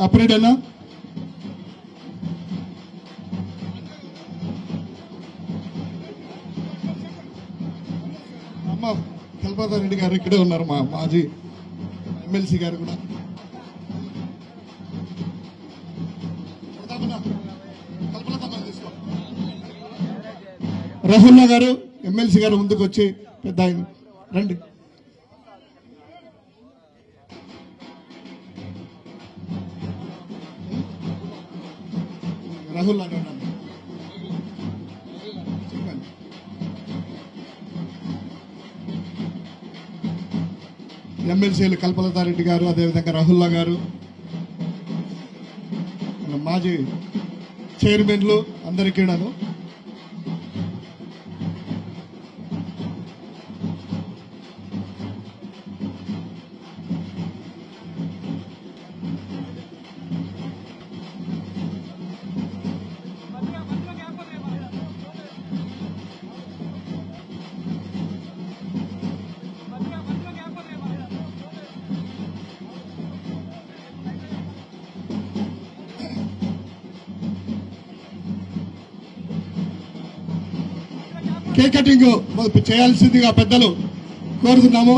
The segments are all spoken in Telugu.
ఆపరేట్ అన్నా అమ్మ కల్పతా రెడ్డి గారు ఇక్కడే ఉన్నారు మా మాజీ ఎమ్మెల్సీ గారు కూడా. రహుల్లా గారు ఎమ్మెల్సీ గారు ముందుకు వచ్చి పెద్ద ఆయన. రండి. రాహుల్ అని ఉన్నాను చెప్పండి. ఎమ్మెల్సీలు కల్పలతారెడ్డి గారు అదేవిధంగా రాహుల్లా గారు మాజీ చైర్మన్లు అందరికీను కేక్ కటింగ్ చేయాల్సిందిగా పెద్దలు కోరుతున్నాము.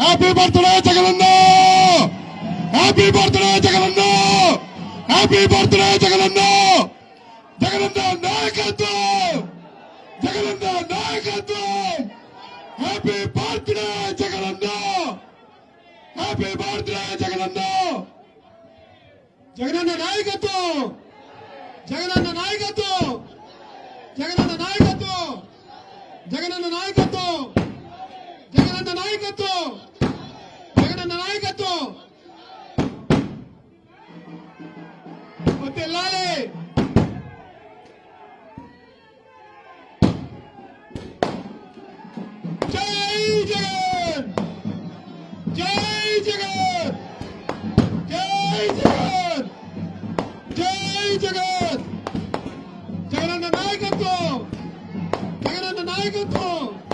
Happy birthday Jagananna! Happy birthday Jagananna! Happy birthday Jagananna! Jagananna నాయకత్వం! జగనన్న నాయకత్వం! Happy birthday Jagananna! Happy birthday Jagananna! Jagananna నాయకత్వం! జగనన్న నాయకత్వం! జగనన్న నాయకత్వం! జగనన్న నాయకత్వం! జగనన్న నాయకత్వం! జగనన్న నాయకత్వం! వెళ్ళాలి జై జగన్! జై జగన్! జై జగన్! జై జగన్! జగనన్న నాయకత్వం! Liverpool.